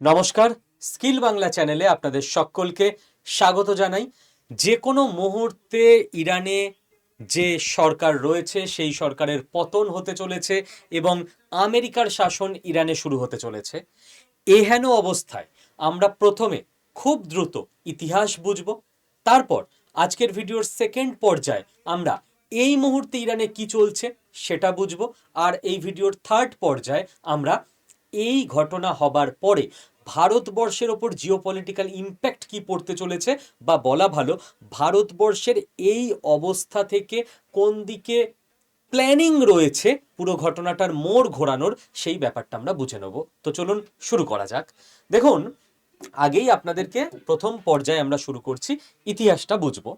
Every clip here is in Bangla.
নমস্কার, স্কিল বাংলা চ্যানেলে আপনাদের সকলকে স্বাগত জানাই। যে কোনো মুহূর্তে ইরানে যে সরকার রয়েছে, সেই সরকারের পতন হতে চলেছে এবং আমেরিকার শাসন ইরানে শুরু হতে চলেছে। এহেন অবস্থায় আমরা প্রথমে খুব দ্রুত ইতিহাস বুঝব, তারপর আজকের ভিডিওর সেকেন্ড পর্যায়ে আমরা এই মুহূর্তে ইরানে কি চলছে সেটা বুঝব, আর এই ভিডিওর থার্ড পর্যায়ে আমরা এই ঘটনা হবার পরে ভারতবর্ষের ওপর জিওপলিটিক্যাল ইম্প্যাক্ট কি পড়তে চলেছে বা বলা ভালো, ভারতবর্ষের এই অবস্থা থেকে কোন দিকে প্ল্যানিং রয়েছে পুরো ঘটনাটার মোড় ঘোরানোর সেই ব্যাপারটা আমরা বুঝে নেব। তো চলুন শুরু করা যাক। দেখুন, আগেই আপনাদেরকে প্রথম পর্যায়ে আমরা শুরু করছি, ইতিহাসটা বুঝব।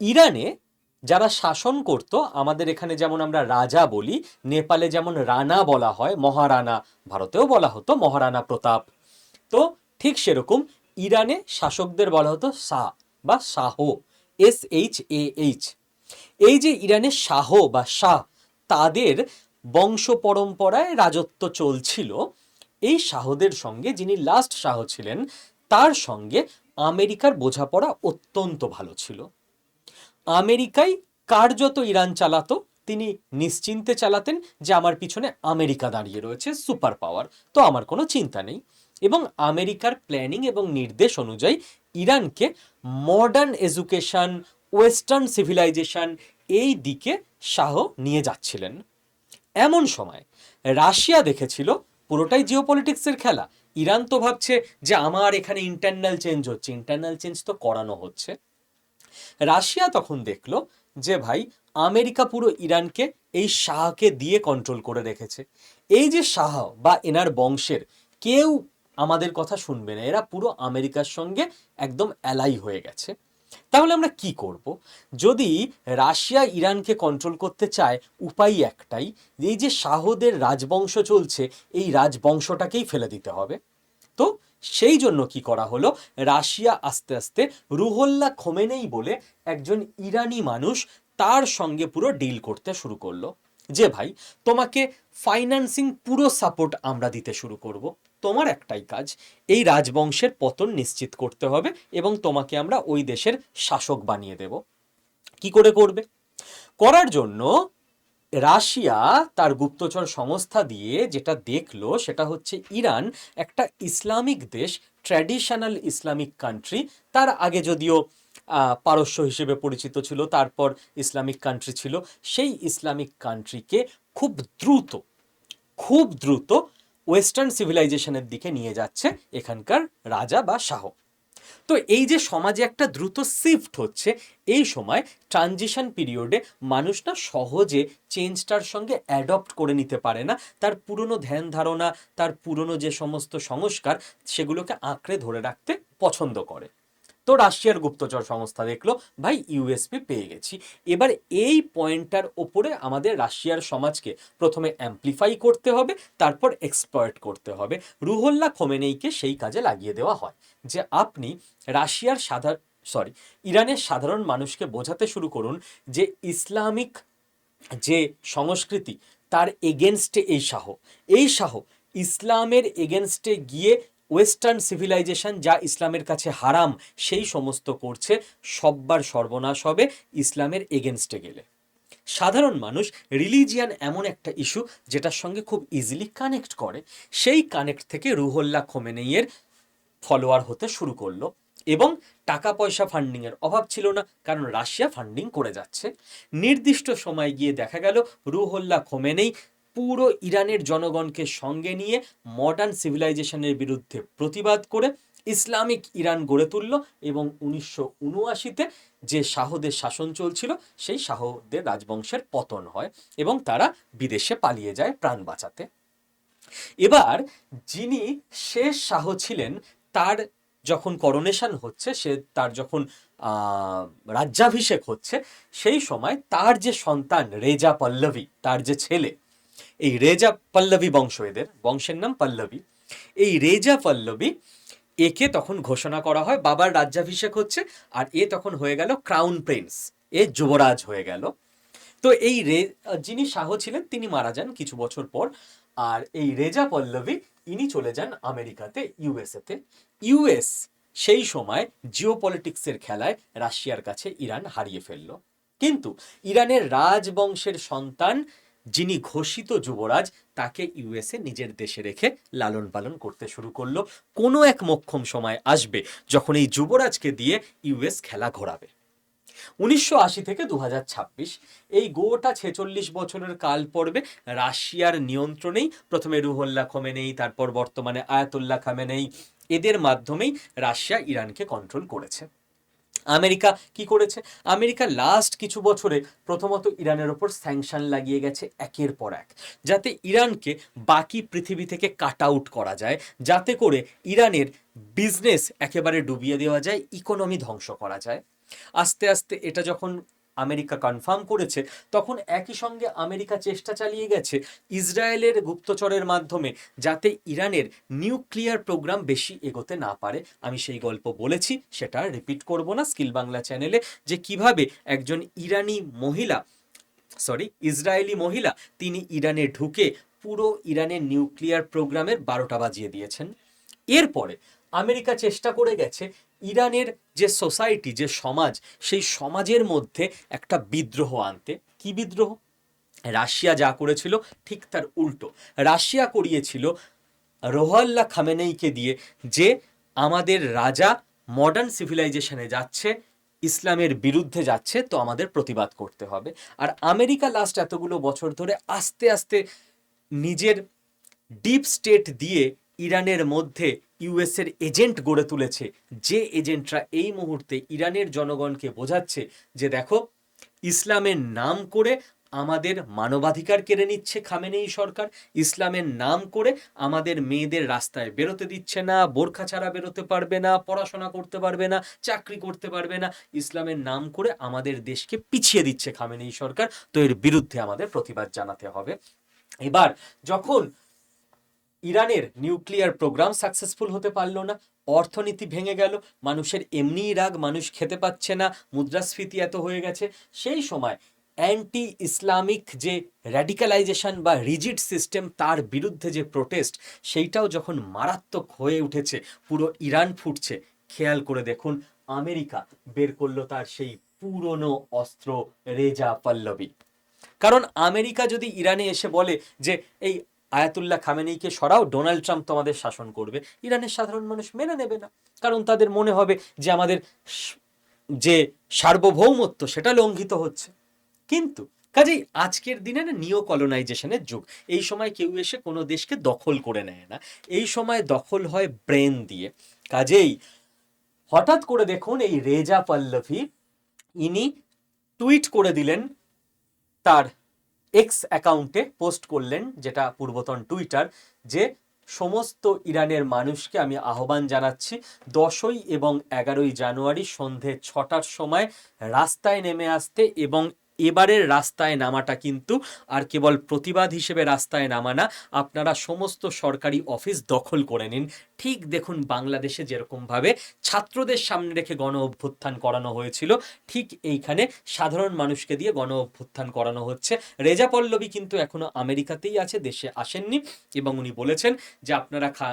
ইরানে যারা শাসন করত, আমাদের এখানে যেমন আমরা রাজা বলি, নেপালে যেমন রানা বলা হয়, মহারানা, ভারতেও বলা হতো মহারানা প্রতাপ। তো ঠিক সেরকম ইরানে শাসকদের বলা হতো শাহ বা Shah, S H A H. এই যে ইরানের শাহ বা শাহ, তাদের বংশ পরম্পরায় রাজত্ব চলছিল। এই শাহদের সঙ্গে যিনি লাস্ট শাহ ছিলেন, তার সঙ্গে আমেরিকার বোঝাপড়া অত্যন্ত ভালো ছিল। আমেরিকাই কার্যত ইরান চালাতো, তিনি নিশ্চিন্তে চালাতেন যে আমার পিছনে আমেরিকা দাঁড়িয়ে রয়েছে সুপার পাওয়ার তো আমার কোনো চিন্তা নেই। এবং আমেরিকার প্ল্যানিং এবং নির্দেশ অনুযায়ী ইরানকে মডার্ন এডুকেশন ওয়েস্টার্ন সিভিলাইজেশন এই দিকে শাহ নিয়ে যাচ্ছিলেন। এমন সময় রাশিয়া দেখেছিল, পুরোটাই জিওপলিটিক্সের খেলা। ইরান তো ভাবছে যে আমার এখানে ইন্টারনাল চেঞ্জ হচ্ছে। ইন্টারনাল চেঞ্জ তো করানো হচ্ছে। রাশিয়া তখন দেখল যে ভাই, আমেরিকা পুরো ইরানকে এই শাহকে দিয়ে কন্ট্রোল করে রেখেছে। এই যে শাহ বা এনার বংশের কেউ আমাদের কথা শুনবে না, এরা পুরো আমেরিকার সঙ্গে একদম অ্যালাই হয়ে গেছে। তাহলে আমরা কি করব? যদি রাশিয়া ইরানকে কন্ট্রোল করতে চায়, উপায় একটাই, এই যে শাহদের রাজবংশ চলছে, এই রাজবংশটাকেই ফেলে দিতে হবে। তো সেই জন্য কি করা হলো? রাশিয়া আস্তে আস্তে রুহল্লা খোমেনেই বলে একজন ইরানি মানুষ তার সঙ্গে পুরো ডিল করতে শুরু করল। যে ভাই, তোমাকে ফাইন্যান্সিং পুরো সাপোর্ট আমরা দিতে শুরু করব। তোমার একটাই কাজ, এই রাজবংশের পতন নিশ্চিত করতে হবে এবং তোমাকে আমরা ওই দেশের শাসক বানিয়ে দেব। কি করে করবে? করার জন্য রাশিয়া তার গুপ্তচর সংস্থা দিয়ে যেটা দেখল সেটা হচ্ছে ইরান, একটা ইসলামিক দেশ ট্র্যাডিশনাল ইসলামিক কান্ট্রি তার আগে যদিও পারস্য হিসেবে পরিচিত ছিল, তারপর ইসলামিক কান্ট্রি ছিল। সেই ইসলামিক কান্ট্রিকে খুব দ্রুত খুব দ্রুত ওয়েস্টার্ন সিভিলাইজেশনের দিকে নিয়ে যাচ্ছে এখানকার রাজা বা শাহ। তো এই যে সমাজে একটা দ্রুত শিফট হচ্ছে, এই সময় ট্রানজিশন পিরিয়ডে মানুষ না সহজে চেঞ্জটার সঙ্গে অ্যাডপ্ট করে নিতে পারে না। তার পুরনো ধ্যান ধারণা, তার পুরনো যে সমস্ত সংস্কার, সেগুলোকে আঁকড়ে ধরে রাখতে পছন্দ করে। তো রাশিয়ার গুপ্তচর সংস্থা দেখল, ভাই ইউএসপি পেয়ে গেছি। এবার এই পয়েন্টটার ওপরে আমাদের রাশিয়ার সমাজকে প্রথমে অ্যাম্প্লিফাই করতে হবে, তারপর এক্সপ্লয়েট করতে হবে। রুহল্লা খোমেনেইকে সেই কাজে লাগিয়ে দেওয়া হয় যে আপনি রাশিয়ার সাধারণ সরি ইরানের সাধারণ মানুষকে বোঝাতে শুরু করুন যে ইসলামিক যে সংস্কৃতি, তার এগেনস্টে এই শাহ। এই শাহ ইসলামের এগেনস্টে গিয়ে ওয়েস্টার্ন সিভিলাইজেশন, যা ইসলামের কাছে হারাম, সেই সমস্ত করছে, সব্বার সর্বনাশ হবে ইসলামের এগেনস্টে গেলে। সাধারণ মানুষ, রিলিজিয়ান এমন একটা ইস্যু, যেটার সঙ্গে খুব ইজিলি কানেক্ট করে। সেই কানেক্ট থেকে রুহল্লা খোমেনেইয়ের ফলোয়ার হতে শুরু করল এবং টাকা পয়সা ফান্ডিংয়ের অভাব ছিল না, কারণ রাশিয়া ফান্ডিং করে যাচ্ছে। নির্দিষ্ট সময় গিয়ে দেখা গেল রুহল্লা খোমেনেই পুরো ইরানের জনগণকে সঙ্গে নিয়ে মডার্ন সিভিলাইজেশনের বিরুদ্ধে প্রতিবাদ করে ইসলামিক ইরান গড়ে তুলল এবং উনিশশো উনআশিতে যে শাহদের শাসন চলছিল, সেই শাহদের রাজবংশের পতন হয় এবং তারা বিদেশে পালিয়ে যায় প্রাণ বাঁচাতে। এবার যিনি শেষ শাহ ছিলেন, তার যখন করোনেশন হচ্ছে, সে তার যখন রাজ্যাভিষেক হচ্ছে, সেই সময় তার যে সন্তান রেজা পল্লবী, তার যে ছেলে এই রেজা পল্লবী বংশ এদের, বংশের নাম পল্লবী। এই রেজা পল্লবী একে তখন ঘোষণা করা হয় বাবার রাজ্যাভিষেক হচ্ছে, আর এ তখন হয়ে গেল ক্রাউন প্রিন্স এ যুবরাজ হয়ে গেল। তো এই রে, যিনি শাহ ছিলেন, তিনি মারা যান কিছু বছর পর, আর এই রেজা পল্লবী, ইনি চলে যান আমেরিকাতে, ইউএসএতে। ইউএস সেই সময় জিও পলিটিক্সের খেলায় রাশিয়ার কাছে ইরান হারিয়ে ফেলল। কিন্তু ইরানের রাজবংশের সন্তান যিনি ঘোষিত যুবরাজ, তাকে ইউএসএ নিজের দেশে রেখে লালন পালন করতে শুরু করল। কোনো এক মক্ষম সময় আসবে যখন এই যুবরাজকে দিয়ে ইউএস খেলা ঘোরাবে। উনিশশো আশি থেকে দু হাজার ছাব্বিশ, এই গোটা ছেচল্লিশ বছরের কাল পর্বে রাশিয়ার নিয়ন্ত্রণেই প্রথমে রুহল্লা খোমেনেই তারপর বর্তমানে আয়াতুল্লাহ খামেনেই এদের মাধ্যমেই রাশিয়া ইরানকে কন্ট্রোল করেছে। আমেরিকা কি করেছে? আমেরিকা লাস্ট কিছু বছরে প্রথমত ইরানের ওপর স্যাংশন লাগিয়ে গেছে একের পর এক। যাতে ইরানকে বাকি পৃথিবী থেকে কাট আউট করা যায়, যাতে করে ইরানের বিজনেস একেবারে ডুবিয়ে দেওয়া যায় ইকোনমি ধ্বংস করা যায়। আস্তে আস্তে এটা যখন আমেরিকা কনফার্ম করেছে, তখন একই সঙ্গে আমেরিকা চেষ্টা চালিয়ে গেছে ইসরায়েলের গুপ্তচরের মাধ্যমে যাতে ইরানের নিউক্লিয়ার প্রোগ্রাম বেশি এগোতে না পারে। আমি সেই গল্প বলেছি, সেটা রিপিট করব না স্কিল বাংলা চ্যানেলে যে কীভাবে একজন ইরানি মহিলা সরি ইসরায়েলি মহিলা, তিনি ইরানে ঢুকে পুরো ইরানের নিউক্লিয়ার প্রোগ্রামের বারোটা বাজিয়ে দিয়েছেন। এরপরে আমেরিকা চেষ্টা করে গেছে ইরানের যে সোসাইটি, যে সমাজ, সেই সমাজের মধ্যে একটা বিদ্রোহ আনতে। কি বিদ্রোহ? রাশিয়া যা করেছিল, ঠিক তার উল্টো। রাশিয়া করিয়েছিল রোহাল্লা খামেনেইকে দিয়ে যে আমাদের রাজা মডার্ন সিভিলাইজেশনে যাচ্ছে, ইসলামের বিরুদ্ধে যাচ্ছে, তো আমাদের প্রতিবাদ করতে হবে। আর আমেরিকা লাস্ট এতগুলো বছর ধরে আস্তে আস্তে নিজের ডিপ স্টেট দিয়ে ইরানের মধ্যে ইউএসের এজেন্ট গড়ে তুলেছে। যে এজেন্টরা এই মুহূর্তে ইরানের জনগণকে বোঝাচ্ছে যে দেখো, ইসলামের নাম করে আমাদের মানবাধিকার কেড়ে নিচ্ছে খামেনেই সরকার, ইসলামের নাম করে আমাদের মেয়েদের রাস্তায় বেরোতে দিচ্ছে না, বোরখা ছাড়া বেরোতে পারবে না, পড়াশোনা করতে পারবে না, চাকরি করতে পারবে না, ইসলামের নাম করে আমাদের দেশকে পিছিয়ে দিচ্ছে খামেনেই সরকার। তো এর বিরুদ্ধে আমাদের প্রতিবাদ জানাতে হবে। এবার যখন ইরানের নিউক্লিয়ার প্রোগ্রাম সাকসেসফুল হতে পারল না, অর্থনীতি ভেঙে গেল, মানুষের এমনিই রাগ, মানুষ খেতে পাচ্ছে না, মুদ্রাস্ফীতি এত হয়ে গেছে। সেই সময় অ্যান্টি ইসলামিক যে র্যাডিক্যালাইজেশন বা রিজিড সিস্টেম তার বিরুদ্ধে যে প্রোটেস্ট সেইটাও যখন মারাত্মক হয়ে উঠেছে, পুরো ইরান ফুটছে। খেয়াল করে দেখুন, আমেরিকা বের করল তার সেই পুরনো অস্ত্র রেজা পল্লবী। কারণ আমেরিকা যদি ইরানে এসে বলে যে, এই আয়াতুল্লাহ খামেনিকে সরাও, ডোনাল্ড ট্রাম্প তোমাদের শাসন করবে। ইরানের সাধারণ মানুষ মেনে নেবে না। কারণ তাদের মনে হবে যে আমাদের যে সার্বভৌমত্ব সেটা লঙ্ঘিত হচ্ছে। কিন্তু কাজেই আজকের দিনে না নিও কলোনাইজেশনের যুগ। এই সময় কেউ এসে কোনো দেশকে দখল করে নেয় না। এই সময় দখল হয় ব্রেন দিয়ে। কাজেই হঠাৎ করে দেখুন এই রেজা পল্লভী, ইনি টুইট করে দিলেন তার এক্স অ্যাকাউন্টে পোস্ট করলেন, যেটা পূর্বতন টুইটার যে সমস্ত ইরানের মানুষকে আমি আহ্বান জানাচ্ছি, দশই এবং এগারোই জানুয়ারি সন্ধে ছটার সময় রাস্তায় নেমে আসতে এবং এবারের রাস্তায় নামাটা কিন্তু আর কেবল প্রতিবাদ হিসেবে রাস্তায় নামা না আপনারা সমস্ত সরকারি অফিস দখল করে নিন। ঠিক দেখুন বাংলাদেশে যেরকমভাবে ছাত্রদের সামনে রেখে গণ অভ্যুত্থান করানো হয়েছিল, ঠিক এইখানে সাধারণ মানুষকে দিয়ে গণ অভ্যুত্থান করানো হচ্ছে। রেজা পল্লবী কিন্তু এখনও আমেরিকাতেই আছে, দেশে আসেননি এবং উনি বলেছেন যে আপনারা খা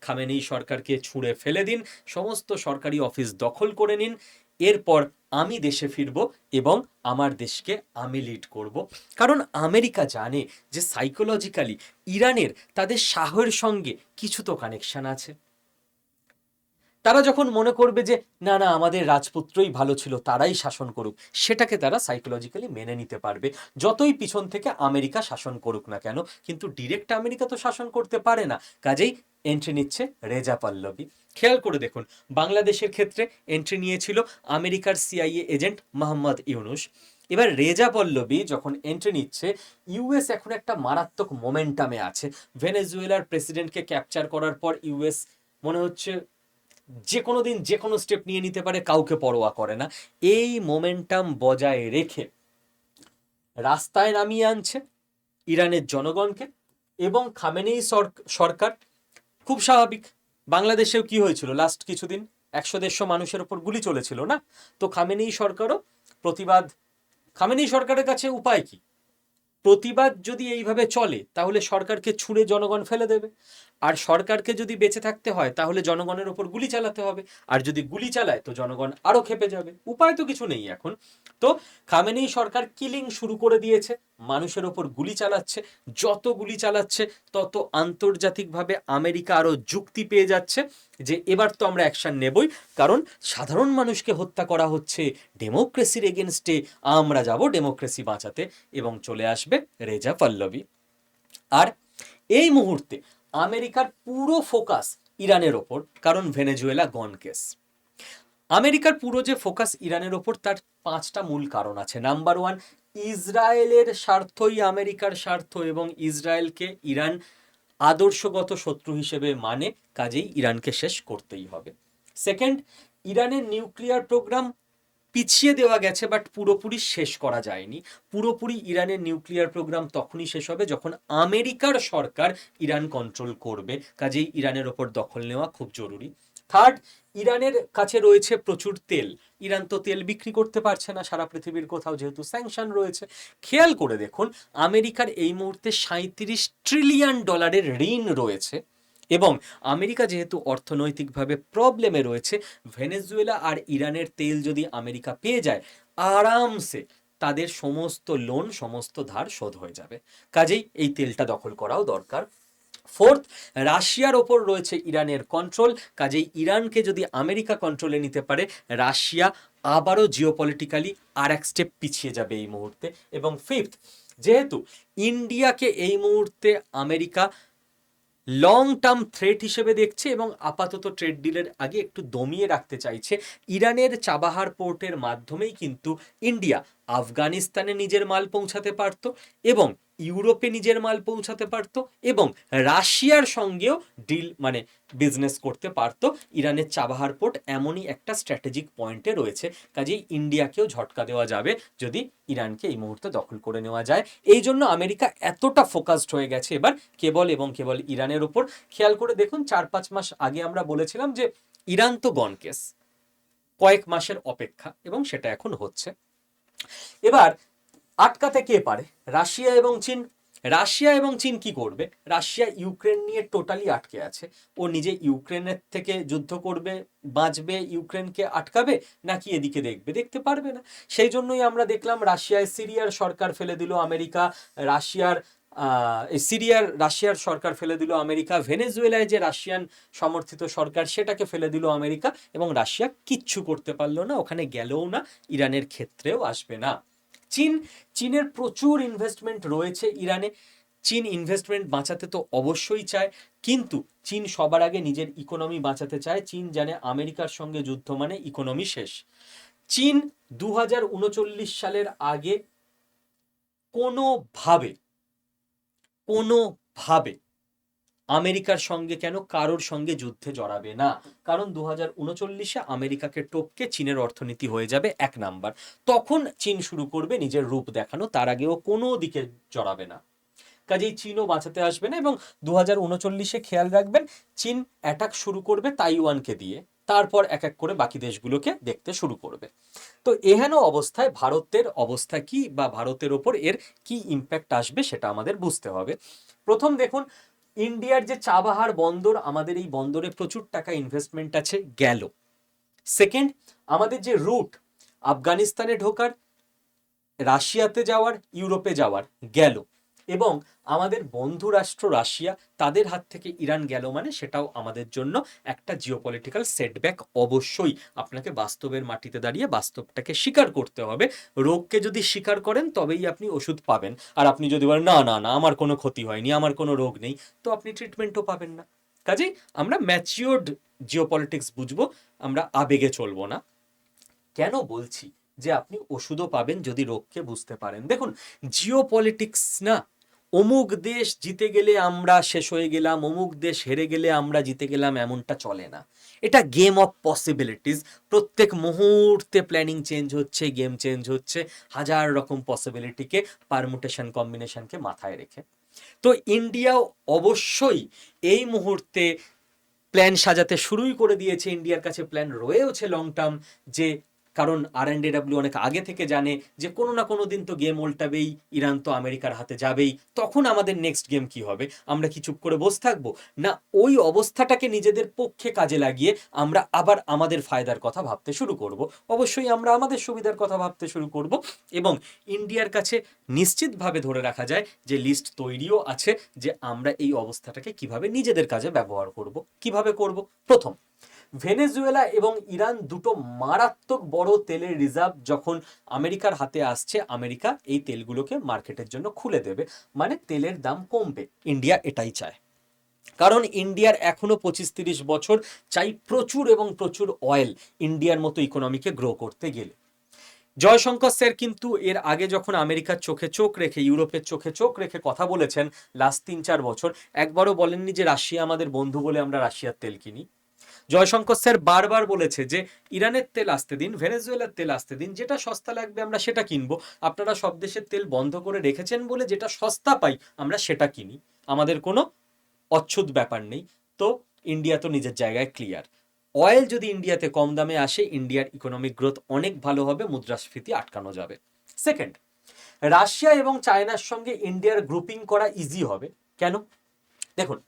খামেনেই সরকারকে ছুঁড়ে ফেলে দিন, সমস্ত সরকারি অফিস দখল করে নিন। এরপর আমি দেশে ফিরব এবং আমার দেশকে আমি লিড করব। কারণ আমেরিকা জানে যে সাইকোলজিক্যালি ইরানের তাদের শাহের সঙ্গে কিছু তো কানেকশান আছে। তারা যখন মনে করবে যে, না না, আমাদের রাজপুত্রই ভালো ছিল, তারাই শাসন করুক, সেটাকে তারা সাইকোলজিক্যালি মেনে নিতে পারবে। যতই পিছন থেকে আমেরিকা শাসন করুক না কেন, কিন্তু ডিরেক্ট আমেরিকা তো শাসন করতে পারে না। কাজেই এন্ট্রি নিচ্ছে রেজা পল্লবী। খেয়াল করে দেখুন, বাংলাদেশের ক্ষেত্রে এন্ট্রি নিয়েছিল আমেরিকার সিআইএ এজেন্ট মোহাম্মদ ইউনুস। এবার রেজা পল্লবী যখন এন্ট্রি নিচ্ছে ইউএস এখন একটা মারাত্মক মোমেন্টামে আছে। ভেনেজুয়েলার প্রেসিডেন্টকে ক্যাপচার করার পর ইউএস মনে হচ্ছে যে কোনো দিন যে কোনো স্টেপ নিয়ে নিতে পারে, কাউকে পরোয়া করে না। এই মোমেন্টাম বজায় রেখে রাস্তায় নামিয়ে আনছে ইরানের জনগণকে এবং খামেনেই সরকার। খুব স্বাভাবিক। বাংলাদেশেও কি হয়েছিল? লাস্ট কিছুদিন একশো দেড়শো মানুষের ওপর গুলি চলেছিল না? তো খামেনেই সরকারও প্রতিবাদ খামেনেই সরকারের কাছে উপায় কি? প্রতিবাদ যদি এইভাবে চলে, তাহলে সরকারকে ছুঁড়ে জনগণ ফেলে দেবে। আর সরকারকে যদি বেঁচে থাকতে হয়, তাহলে জনগণের ওপর গুলি চালাতে হবে। আর যদি গুলি চালায়, তো জনগণ আরও খেপে যাবে। উপায় তো কিছু নেই এখন। তো খামেনি সরকার কিলিং শুরু করে দিয়েছে। মানুষের ওপর গুলি চালাচ্ছে। যত গুলি চালাচ্ছে, তত আন্তর্জাতিকভাবে আমেরিকা আরও যুক্তি পেয়ে যাচ্ছে যে, এবার তো আমরা অ্যাকশন নেবই। কারণ সাধারণ মানুষকে হত্যা করা হচ্ছে ডেমোক্রেসির এগেনস্টে। আমরা যাব ডেমোক্রেসি বাঁচাতে এবং চলে আসবে রেজা পল্লবী। আর এই মুহূর্তে আমেরিকার পুরো ফোকাস ইরানের ওপর, কারণ ভেনেজুয়েলা গন কেস। আমেরিকার পুরো যে ফোকাস ইরানের ওপর, তার পাঁচটা মূল কারণ আছে। নাম্বার ওয়ান, ইসরায়েলের স্বার্থই আমেরিকার স্বার্থ এবং ইসরায়েলকে ইরান আদর্শগত শত্রু হিসেবে মানে কাজেই ইরানকে শেষ করতেই হবে। সেকেন্ড, ইরানের নিউক্লিয়ার প্রোগ্রাম পিছিয়ে দেওয়া গেছে বাট পুরোপুরি শেষ করা যায়নি। পুরোপুরি ইরানের নিউক্লিয়ার প্রোগ্রাম তখনই শেষ হবে যখন আমেরিকার সরকার ইরান কন্ট্রোল করবে। কাজেই ইরানের ওপর দখল নেওয়া খুব জরুরি। থার্ড ইরানের কাছে রয়েছে প্রচুর তেল। ইরান তো তেল বিক্রি করতে পারছে না, সারা পৃথিবীর কোথাও যেহেতু স্যাংশন রয়েছে। খেয়াল করে দেখুন, আমেরিকার এই মুহূর্তে সাঁত্রিশ ট্রিলিয়ন ডলারের ঋণ রয়েছে। এবং আমেরিকা যেহেতু অর্থনৈতিকভাবে প্রবলেমে রয়েছে, ভেনেজুয়েলা আর ইরানের তেল যদি আমেরিকা পেয়ে যায়, আরামসে তাদের সমস্ত লোন সমস্ত ধার শোধ হয়ে যাবে। কাজেই এই তেলটা দখল করাও দরকার। ফোর্থ রাশিয়ার ওপর রয়েছে ইরানের কন্ট্রোল কাজেই ইরানকে যদি আমেরিকা কন্ট্রোলে নিতে পারে, রাশিয়া আবারও জিওপলিটিক্যালি আর এক স্টেপ পিছিয়ে যাবে এই মুহূর্তে। এবং ফিফথ যেহেতু ইন্ডিয়াকে এই মুহূর্তে আমেরিকা লং টার্ম থ্রেট হিসেবে দেখছে এবং আপাতত ট্রেড ডিলের আগে একটু দমিয়ে রাখতে চাইছে ইরানের চাবাহার পোর্টের মাধ্যমেই কিন্তু ইন্ডিয়া আফগানিস্তানে নিজের মাল পৌঁছাতে পারত এবং ইউরোপে নিজের মাল পৌঁছাতে পারত এবং রাশিয়ার সঙ্গেও ডিল মানে বিজনেস করতে পারত। ইরানের চাবাহার পোর্ট এমনই একটা স্ট্র্যাটেজিক পয়েন্টে রয়েছে। কাজেই ইন্ডিয়াকেও ঝটকা দেওয়া যাবে যদি ইরানকে এই মুহূর্তে দখল করে নেওয়া যায়। এই জন্য আমেরিকা এতটা ফোকাসড হয়ে গেছে এবার কেবল এবং কেবল ইরানের ওপর খেয়াল করে দেখুন, চার পাঁচ মাস আগে আমরা বলেছিলাম যে ইরান তো গন কেস কয়েক মাসের অপেক্ষা এবং সেটা এখন হচ্ছে। এবার আটকাতে কে পারে? রাশিয়া এবং চীন। রাশিয়া এবং চীন কি করবে? রাশিয়া ইউক্রেন নিয়ে টোটালি আটকে আছে। ও নিজে ইউক্রেনের থেকে যুদ্ধ করবে, বাঁচবে, ইউক্রেনকে আটকাবে, নাকি এদিকে দেখবে? দেখতে পারবে না। সেই জন্যই আমরা দেখলাম রাশিয়ায় সিরিয়ার সরকার ফেলে দিল আমেরিকা, রাশিয়ার সিরিয়ার, রাশিয়ার সরকার ফেলে দিল আমেরিকা, ভেনেজুয়েলায় যে রাশিয়ান সমর্থিত সরকার, সেটাকে ফেলে দিল আমেরিকা, এবং রাশিয়া কিচ্ছু করতে পারল না, ওখানে গেলেও না, ইরানের ক্ষেত্রেও আসবে না। চীন, চীনের প্রচুর ইনভেস্টমেন্ট রয়েছে ইরানে। চীন ইনভেস্টমেন্ট বাঁচাতে তো অবশ্যই চায়, কিন্তু চীন সবার আগে নিজের ইকোনমি বাঁচাতে চায়। চীন জানে আমেরিকার সঙ্গে যুদ্ধ মানে ইকোনমি শেষ। চীন দু হাজার উনচল্লিশ সালের আগে কোনোভাবে কোনোভাবে আমেরিকার সঙ্গে কেন কারোর সঙ্গে যুদ্ধে জড়াবে না? কারণ দু হাজার উনচল্লিশে আমেরিকাকে টপকে চীনের অর্থনীতি হয়ে যাবে এক নাম্বার। তখন চীন শুরু করবে নিজের রূপ দেখানো, তার আগেও কোনো দিকে জড়াবে না। কাজেই চীনও বাঁচাতে আসবে না এবং দু হাজার উনচল্লিশে খেয়াল রাখবেন, চীন অ্যাটাক শুরু করবে তাইওয়ানকে দিয়ে, তারপর এক এক করে বাকি দেশগুলোকে দেখতে শুরু করবে। তো এহেন অবস্থায় ভারতের অবস্থা কি বা ভারতের ওপর এর কি ইম্প্যাক্ট আসবে সেটা আমাদের বুঝতে হবে। প্রথম দেখুন ইন্ডিয়ার যে চাবাহার বন্দর, আমাদের এই বন্দরে প্রচুর টাকা ইনভেস্টমেন্ট আছে, গেল। সেকেন্ড আমাদের যে রুট আফগানিস্তানে ঢোকার, রাশিয়াতে যাওয়ার, ইউরোপে যাওয়ার, গেল। এবং আমাদের বন্ধু রাষ্ট্র রাশিয়া তাদের হাত থেকে ইরান গেল মানে সেটাও আমাদের জন্য একটা জিওপলিটিক্যাল সেটব্যাক অবশ্যই। আপনাকে বাস্তবের মাটিতে দাঁড়িয়ে বাস্তবটাকে স্বীকার করতে হবে। রোগকে যদি স্বীকার করেন তবেই আপনি ওষুধ পাবেন। আর আপনি যদি বলেন, না না না, আমার কোনো ক্ষতি হয়নি, আমার কোনো রোগ নেই, তো আপনি ট্রিটমেন্টও পাবেন না। কাজেই আমরা ম্যাচিওর্ড জিওপলিটিক্স বুঝব, আমরা আবেগে চলবো না। কেন বলছি যে আপনি ওষুধও পাবেন যদি রোগকে বুঝতে পারেন? দেখুন জিও না অমুক দেশ জিতে গেলে আমরা শেষ হয়ে গেলাম, অমুক দেশ হেরে গেলে আমরা জিতে গেলাম, এমনটা চলে না। এটা গেম অফ পসিবিলিটিস প্রত্যেক মুহূর্তে প্ল্যানিং চেঞ্জ হচ্ছে গেম চেঞ্জ হচ্ছে, হাজার রকম পসিবিলিটিকে পারমুটেশন কম্বিনেশনকে মাথায় রেখে। তো ইন্ডিয়াও অবশ্যই এই মুহূর্তে প্ল্যান সাজাতে শুরুই করে দিয়েছে। ইন্ডিয়ার কাছে প্ল্যান রয়েওছে লং টার্ম যে কারণ আর অনেক আগে থেকে জানে যে কোনো না কোনো দিন তো গেম উল্টাবেই, ইরান তো আমেরিকার হাতে যাবেই, তখন আমাদের নেক্সট গেম কি হবে? আমরা কি চুপ করে বসে থাকব? না, ওই অবস্থাটাকে নিজেদের পক্ষে কাজে লাগিয়ে আমরা আবার আমাদের ফায়দার কথা ভাবতে শুরু করব। অবশ্যই আমরা আমাদের সুবিধার কথা ভাবতে শুরু করব এবং ইন্ডিয়ার কাছে নিশ্চিতভাবে ধরে রাখা যায় যে লিস্ট তৈরিও আছে যে আমরা এই অবস্থাটাকে কীভাবে নিজেদের কাজে ব্যবহার করব, কীভাবে করব? প্রথম ভেনেজুয়েলা এবং ইরান দুটো মারাত্মক বড় তেলের রিজার্ভ যখন আমেরিকার হাতে আসছে, আমেরিকা এই তেলগুলোকে মার্কেটের জন্য খুলে দেবে। মানে তেলের দাম কমবে। ইন্ডিয়া এটাই চায়। কারণ ইন্ডিয়ার এখনও পঁচিশ তিরিশ বছর চাই প্রচুর এবং প্রচুর অয়েল ইন্ডিয়ার মতো ইকোনমিকে গ্রো করতে গেলে। জয়শঙ্কর স্যার কিন্তু এর আগে যখন আমেরিকার চোখে চোখ রেখে, ইউরোপের চোখে চোখ রেখে কথা বলেছেন লাস্ট তিন চার বছর, একবারও বলেননি যে রাশিয়া আমাদের বন্ধু বলে আমরা রাশিয়ার তেল কিনি। জয়শঙ্কর স্যার বারবার বলেছে যে ইরানের তেল আসতে দিন, ভেনেজুয়েলার তেল আসতে দিন, যেটা সস্তা লাগবে আমরা সেটা কিনবো। আপনারা সব দেশের তেল বন্ধ করে রেখেছেন বলে যেটা সস্তা পাই আমরা সেটা কিনি। আমাদের কোনো অচ্ছুত ব্যাপার নেই। তো ইন্ডিয়া তো নিজের জায়গায় ক্লিয়ার অয়েল যদি ইন্ডিয়াতে কম দামে আসে, ইন্ডিয়ার ইকোনমিক গ্রোথ অনেক ভালো হবে, মুদ্রাস্ফীতি আটকানো যাবে। সেকেন্ড রাশিয়া এবং চায়নার সঙ্গে ইন্ডিয়ার গ্রুপিং করা ইজি হবে। কেন? দেখুন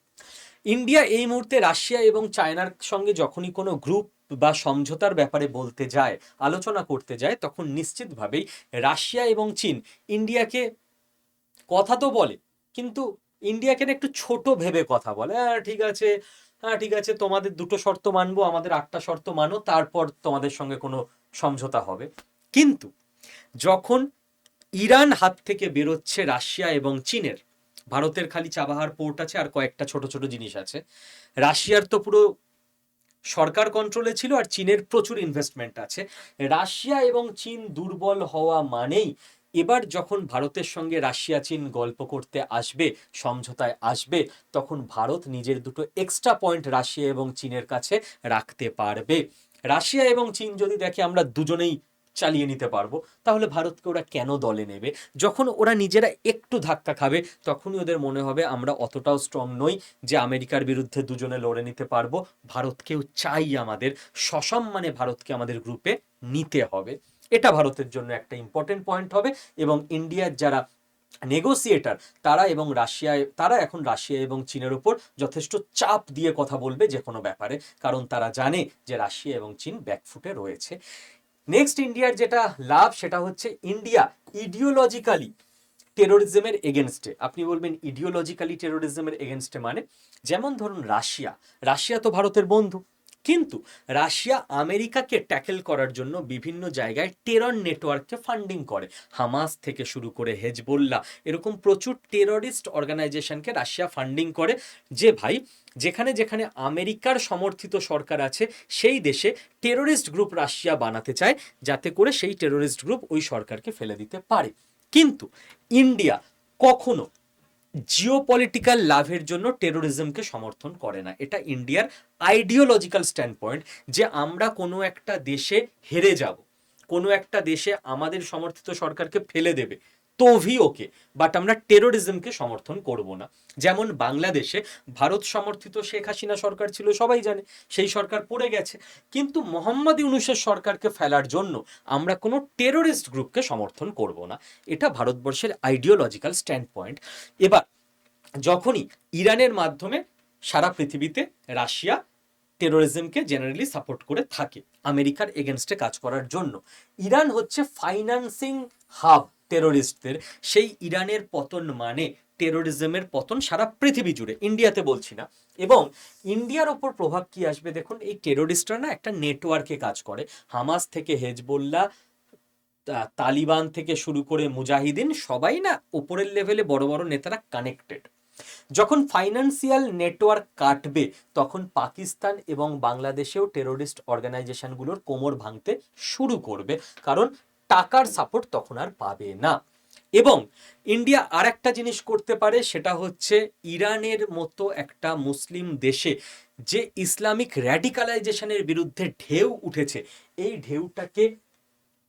ইন্ডিয়া এই মুহূর্তে রাশিয়া এবং চায়নার সঙ্গে যখনই কোনো গ্রুপ বা সমঝোতার ব্যাপারে বলতে যায়, আলোচনা করতে যায়, তখন নিশ্চিতভাবেই রাশিয়া এবং চীন ইন্ডিয়াকে কথা তো বলে, কিন্তু ইন্ডিয়াকে একটু ছোট ভেবে কথা বলে হ্যাঁ ঠিক আছে হ্যাঁ ঠিক আছে, তোমাদের দুটো শর্ত মানবো, আমাদের আটটা শর্ত মানো, তারপর তোমাদের সঙ্গে কোনো সমঝোতা হবে। কিন্তু যখন ইরান হাত থেকে বেরোচ্ছে রাশিয়া এবং চীনের ভারতের খালি চাবাহার পোর্ট আছে আর কয়েকটা ছোট ছোট জিনিস আছে। রাশিয়ার তো পুরো সরকার কন্ট্রোলে ছিল আর চীনের প্রচুর ইনভেস্টমেন্ট আছে। রাশিয়া এবং চীন দুর্বল হওয়া মানেই এবার যখন ভারতের সঙ্গে রাশিয়া চীন গল্প করতে আসবে, সমঝোতায় আসবে, তখন ভারত নিজের দুটো এক্সট্রা পয়েন্ট রাশিয়া এবং চীনের কাছে রাখতে পারবে। রাশিয়া এবং চীন যদি দেখে আমরা দুজনেই চালিয়ে নিতে পারব। তাহলে ভারতকে ওরা কেন দলে নেবে? যখন ওরা নিজেরা একটু ধাক্কা খাবে, তখনই ওদের মনে হবে আমরা অতটাও স্ট্রং নই যে আমেরিকার বিরুদ্ধে দুজনে লড়ে নিতে পারব। ভারতকেও চাই আমাদের। সসম্মানে ভারতকে আমাদের গ্রুপে নিতে হবে। এটা ভারতের জন্য একটা ইম্পর্টেন্ট পয়েন্ট হবে এবং ইন্ডিয়ার যারা নেগোসিয়েটার তারা এবং রাশিয়ায়, তারা এখন রাশিয়া এবং চীনের উপর যথেষ্ট চাপ দিয়ে কথা বলবে যে কোনো ব্যাপারে। কারণ তারা জানে যে রাশিয়া এবং চীন ব্যাকফুটে রয়েছে। নেক্সট ইন্ডিয়ার যেটা লাভ, সেটা হচ্ছে ইন্ডিয়া ইডিওলজিক্যালি টেরোরিজমের এগেনস্টে আপনি বলবেন ইডিওলজিক্যালি টেরোরিজমের এগেনস্টে মানে? যেমন ধরুন রাশিয়া। রাশিয়া তো ভারতের বন্ধু। কিন্তু রাশিয়া আমেরিকাকে ট্যাকেল করার জন্য বিভিন্ন জায়গায় টেরর নেটওয়ার্ককে ফান্ডিং করে। হামাস থেকে শুরু করে হেজবোল্লা এরকম প্রচুর টেররিস্ট অর্গানাইজেশনকে রাশিয়া ফান্ডিং করে যে ভাই, যেখানে যেখানে আমেরিকার সমর্থিত সরকার আছে, সেই দেশে টেররিস্ট গ্রুপ রাশিয়া বানাতে চায় যাতে করে সেই টেররিস্ট গ্রুপ ওই সরকারকে ফেলে দিতে পারে। কিন্তু ইন্ডিয়া কখনো জিও পলিটিক্যাল লাভের জন্য টেরোরিজমকে সমর্থন করে না। এটা ইন্ডিয়ার আইডিওলজিক্যাল স্ট্যান্ড পয়েন্ট যে আমরা কোনো একটা দেশে হেরে যাব, কোনো একটা দেশে আমাদের সমর্থিত সরকারকে ফেলে দেবে। তভি ওকে বাট আমরা টেরোরিজমকে সমর্থন করব না। যেমন বাংলাদেশে ভারত সমর্থিত শেখ হাসিনা সরকার ছিল, সবাই জানে, সেই সরকার পড়ে গেছে। কিন্তু মোহাম্মদ ইউনুসের সরকারকে ফেলার জন্য আমরা কোনো টেরোরিস্ট গ্রুপকে সমর্থন করব না। এটা ভারতবর্ষের আইডিওলজিক্যাল স্ট্যান্ড পয়েন্ট এবার, যখনই ইরানের মাধ্যমে সারা পৃথিবীতে রাশিয়া টেরোরিজমকে জেনারেলি সাপোর্ট করে থাকে, আমেরিকার এগেনস্টে কাজ করার জন্য, ইরান হচ্ছে ফাইন্যান্সিং হাব টেরোরিস্টদের সেই ইরানের পতন মানে টেরোরিজমের পতন সারা পৃথিবী জুড়ে, ইন্ডিয়াতে বলছি না। এবং ইন্ডিয়ার ওপর প্রভাব কি আসবে দেখুন, এই টেরোরিস্টরা না একটা নেটওয়ার্কে কাজ করে। হামাস থেকে হেজবোল্লা তালিবান থেকে শুরু করে মুজাহিদিন সবাই না ওপরের লেভেলে বড় বড় নেতারা কানেক্টেড যখন ফাইন্যান্সিয়াল নেটওয়ার্ক কাটবে, তখন পাকিস্তান এবং বাংলাদেশেও টেরোরিস্ট অর্গানাইজেশনগুলোর কোমর ভাঙতে শুরু করবে। কারণ টাকার সাপোর্ট তখন আর পাবে না। এবং ইন্ডিয়া আর একটা জিনিস করতে পারে, সেটা হচ্ছে ইরানের মতো একটা মুসলিম দেশে যে ইসলামিক র্যাডিকালাইজেশনের বিরুদ্ধে ঢেউ উঠেছে, এই ঢেউটাকে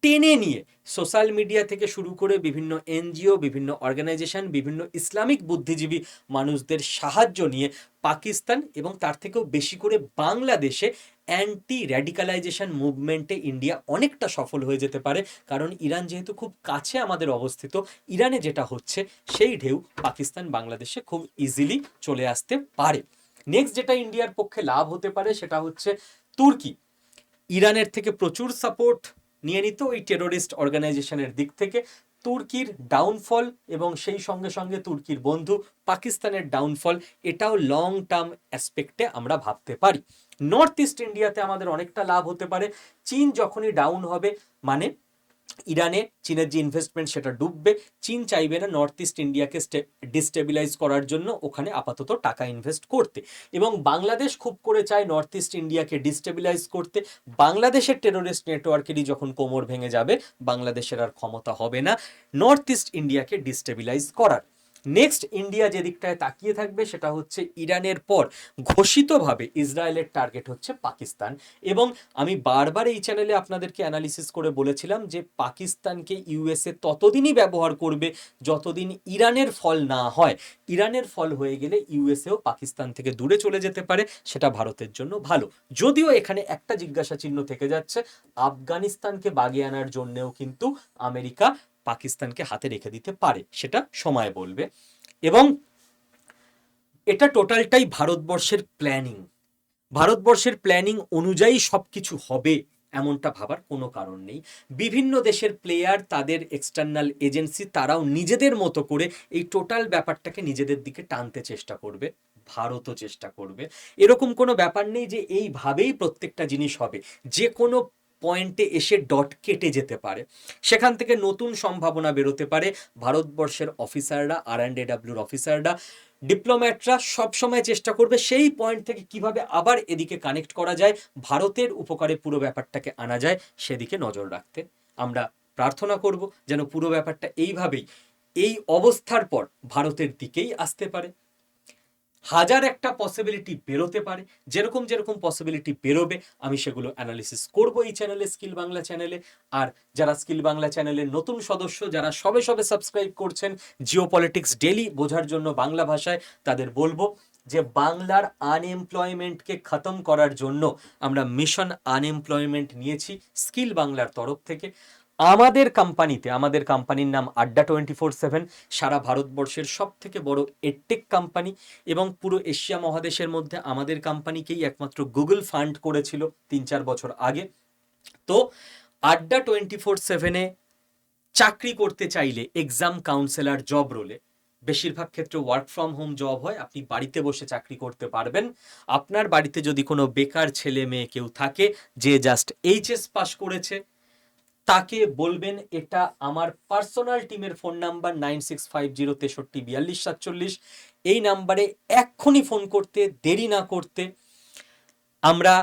টেনে নিয়ে সোশ্যাল মিডিয়া থেকে শুরু করে বিভিন্ন এনজিও, বিভিন্ন অর্গানাইজেশন, বিভিন্ন ইসলামিক বুদ্ধিজীবী মানুষদের সাহায্য নিয়ে পাকিস্তান এবং তার থেকেও বেশি করে বাংলাদেশে অ্যান্টি র্যাডিকালাইজেশন মুভমেন্টে ইন্ডিয়া অনেকটা সফল হয়ে যেতে পারে। কারণ ইরান যেহেতু খুব কাছে আমাদের অবস্থিত, ইরানে যেটা হচ্ছে সেই ঢেউ পাকিস্তান বাংলাদেশে খুব ইজিলি চলে আসতে পারে। নেক্সট যেটা ইন্ডিয়ার পক্ষে লাভ হতে পারে সেটা হচ্ছে তুর্কি। ইরানের থেকে প্রচুর সাপোর্ট নিয়ে নিত ওই টেরোরিস্ট অর্গানাইজেশনের দিক থেকে তুর্কির ডাউনফল এবং সেই সঙ্গে সঙ্গে তুর্কির বন্ধু পাকিস্তানের ডাউনফল এটাও লং টার্ম অ্যাসপেক্টে আমরা ভাবতে পারি। নর্থ ইস্ট ইন্ডিয়াতে আমাদের অনেকটা লাভ হতে পারে। চীন যখনই ডাউন হবে মানে ইরানে চীনের যে ইনভেস্টমেন্ট সেটা ডুববে, চীন চাইবে না নর্থ ইস্ট ইন্ডিয়াকে ডিস্টেবিলাইজ করার জন্য ওখানে আপাতত টাকা ইনভেস্ট করতে। এবং বাংলাদেশ খুব করে চায় নর্থ ইস্ট ইন্ডিয়াকে ডিস্টেবিলাইজ করতে। বাংলাদেশের টেরোরিস্ট নেটওয়ার্কেরই যখন কোমর ভেঙে যাবে, বাংলাদেশের আর ক্ষমতা হবে না। নর্থ ইস্ট ইন্ডিয়াকে ডিস্টেবিলাইজ করার। নেক্সট ইন্ডিয়া যে দিকটায় তাকিয়ে থাকবে সেটা হচ্ছে ইরানের পর। ঘোষিতভাবে ইসরায়েলের টার্গেট হচ্ছে পাকিস্তান। এবং আমি বারবার এই চ্যানেলে আপনাদেরকে অ্যানালিসিস করে বলেছিলাম যে পাকিস্তানকে ইউএসএ ততদিনই ব্যবহার করবে যতদিন ইরানের ফল না হয়। ইরানের ফল হয়ে গেলে ইউএসএও পাকিস্তান থেকে দূরে চলে যেতে পারে, সেটা ভারতের জন্য ভালো। যদিও এখানে একটা জিজ্ঞাসা চিহ্ন থেকে যাচ্ছে, আফগানিস্তানকে বাগিয়ে আনার জন্যেও কিন্তু আমেরিকা পাকিস্তানকে হাতে রেখে দিতে পারে, সেটা সময় বলবে। এবং এটা টোটালটাই ভারতবর্ষের প্ল্যানিং। ভারতবর্ষের প্ল্যানিং অনুযায়ী সব কিছু হবে, এমনটা ভাবার কোনো কারণ নেই। বিভিন্ন দেশের প্লেয়ার তাদের এক্সটার্নাল এজেন্সি তারাও নিজেদের মতো করে এই টোটাল ব্যাপারটাকে নিজেদের দিকে টানতে চেষ্টা করবে, ভারতও চেষ্টা করবে। এরকম কোনো ব্যাপার নেই যে এইভাবেই প্রত্যেকটা জিনিস হবে। যে কোনো পয়েন্টে এসে ডট কেটে যেতে পারে। সেখান থেকে নতুন সম্ভাবনা বেরোতে পারে ভারতবর্ষের অফিসাররা আর অ্যান্ড এডাব্লিউর অফিসাররা। ডিপ্লোম্যাটরা সবসময় চেষ্টা করবে সেই পয়েন্ট থেকে কীভাবে আবার এদিকে কানেক্ট করা যায়, ভারতের উপকারে পুরো ব্যাপারটাকে আনা যায়, সেদিকে নজর রাখতে। আমরা প্রার্থনা করব যেন পুরো ব্যাপারটা এইভাবেই, এই অবস্থার পর ভারতের দিকেই আসতে পারে। হাজার একটা পসিবিলিটি বেরোতে পারে। যেরকম যেরকম পসিবিলিটি বেরোবে আমি সেগুলো অ্যানালিসিস করব এই চ্যানেলে স্কিল বাংলা চ্যানেলে আর যারা স্কিল বাংলা চ্যানেলের নতুন সদস্য, যারা সবে সবে সাবস্ক্রাইব করছেন জিও পলিটিক্স ডেলি বোঝার জন্য বাংলা ভাষায়, তাদের বলব যে বাংলার আনএমপ্লয়মেন্টকে খতম করার জন্য আমরা মিশন আনএমপ্লয়মেন্ট নিয়েছি স্কিল বাংলার তরফ থেকে। আমাদের কোম্পানিতে আমাদের কোম্পানির নাম আড্ডা টোয়েন্টি ফোর সেভেন সারা ভারতবর্ষের সব থেকে বড় এডটেক কোম্পানি এবং পুরো এশিয়া মহাদেশের মধ্যে আমাদের কোম্পানিকেই একমাত্র গুগল ফান্ড করেছিল তিন চার বছর আগে। তো আড্ডা টোয়েন্টি ফোর সেভেনে চাকরি করতে চাইলে এক্সাম কাউন্সেলার জব রোলে বেশিরভাগ ক্ষেত্রে ওয়ার্ক ফ্রম হোম জব হয়, আপনি বাড়িতে বসে চাকরি করতে পারবেন। আপনার বাড়িতে যদি কোনো বেকার ছেলে মেয়ে কেউ থাকে, যে জাস্ট এইচএস পাস করেছে তাকে বলবেন এটা আমার পার্সোনাল টিমের phone number nine six five zero তেষট্টি বিয়াল্লিশ সাতচল্লিশ। এই নাম্বারে এক্ষুনি ফোন করতে, দেরি না করতে আমরা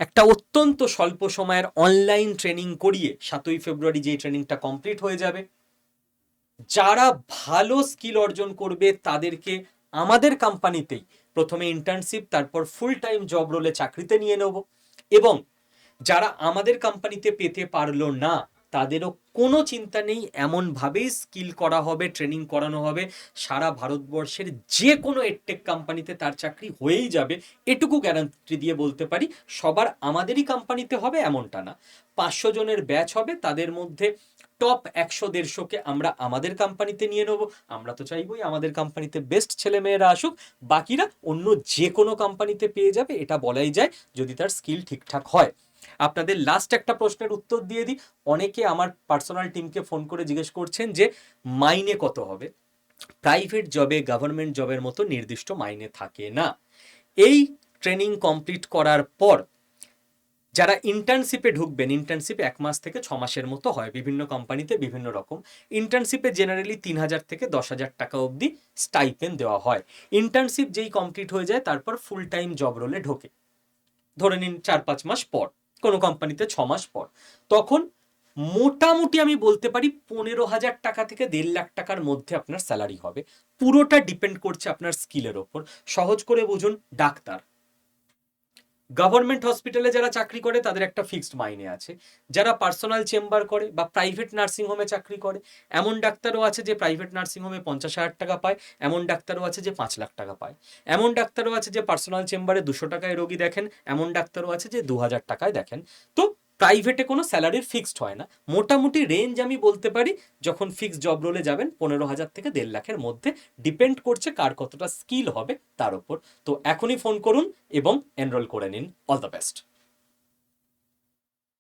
একটা অত্যন্ত স্বল্প সময়ের অনলাইন ট্রেনিং করিয়ে সাতই ফেব্রুয়ারি যে ট্রেনিংটা কমপ্লিট হয়ে যাবে, যারা ভালো স্কিল অর্জন করবে তাদেরকে আমাদের কোম্পানিতেই প্রথমে ইন্টার্নশিপ তারপর ফুল টাইম জব রোলে চাকরিতে নিয়ে নেব এবং যারা আমাদের কোম্পানিতে পেতে পারল না, তাদেরও কোনো চিন্তা নেই, এমনভাবেই স্কিল করা হবে ট্রেনিং করানো হবে। সারা ভারতবর্ষের যে কোনো এডটেক কোম্পানিতে তার চাকরি হয়েই যাবে, এটুকু গ্যারান্টি দিয়ে বলতে পারি, সবার আমাদেরই কোম্পানিতে হবে এমনটা না। পাঁচশো জনের ব্যাচ হবে, তাদের মধ্যে টপ একশো দেড়শোকে আমরা আমাদের কোম্পানিতে নিয়ে নেব। আমরা তো চাইবই আমাদের কোম্পানিতে বেস্ট ছেলে মেয়েরা আসুক, বাকিরা অন্য যে কোনো কোম্পানিতে পেয়ে যাবে, এটা বলাই যায়, যদি তার স্কিল ঠিকঠাক হয়। আপনাদের লাস্ট একটা প্রশ্নের উত্তর দিয়ে দিই। অনেকে আমার পার্সোনাল টিমকে ফোন করে জিজ্ঞেস করছেন যে, মাইনে কত হবে? প্রাইভেট জবে গভর্নমেন্ট জবের মতো নির্দিষ্ট মাইনে থাকে না। এই ট্রেনিং কমপ্লিট করার পর যারা ইন্টার্নশিপে ঢুকবেন ইন্টার্নশিপ এক মাস থেকে ছ মাসের মতো হয় বিভিন্ন কোম্পানিতে বিভিন্ন রকম। ইন্টার্নশিপে জেনারেলি তিন হাজার থেকে দশ হাজার টাকা অবধি স্টাইপেন দেওয়া হয়। ইন্টার্নশিপ যেই কমপ্লিট হয়ে যায়, তারপর ফুল টাইম জব রোলে ঢোকে। ধরে নিন চার পাঁচ মাস পর। কোনো কোম্পানিতে ছ মাস পর। তখন মোটামুটি আমি বলতে পারি পনেরো হাজার টাকা থেকে দেড় লাখ টাকার মধ্যে আপনার স্যালারি হবে। পুরোটা ডিপেন্ড করছে আপনার স্কিলের ওপর। সহজ করে বুঝুন, ডাক্তার। গভর্নমেন্ট হসপিটালে যারা চাকরি করে, তাদের একটা ফিক্সড মাইনে আছে। যারা পার্সোনাল চেম্বার করে বা প্রাইভেট নার্সিংহোমে চাকরি করে, এমন ডাক্তারও আছে যে প্রাইভেট নার্সিংহোমে পঞ্চাশ হাজার টাকা পায়, এমন ডাক্তারও আছে যে পাঁচ লাখ টাকা পায়। এমন ডাক্তারও আছে যে পার্সোনাল চেম্বারে দুশো টাকায় রোগী দেখেন, এমন ডাক্তারও আছে যে দু হাজার টাকায় দেখেন। তো প্রাইভেটে কোনো স্যালারি ফিক্সড হয় না। মোটামুটি রেঞ্জ আমি বলতে পারি, যখন ফিক্সড জব রোলে যাবেন, পনেরো হাজার থেকে দেড় লাখের মধ্যে। ডিপেন্ড করছে কার কতটা স্কিল হবে তার উপর। তো এখনই ফোন করুন এবং এনরোল করে নিন। All the best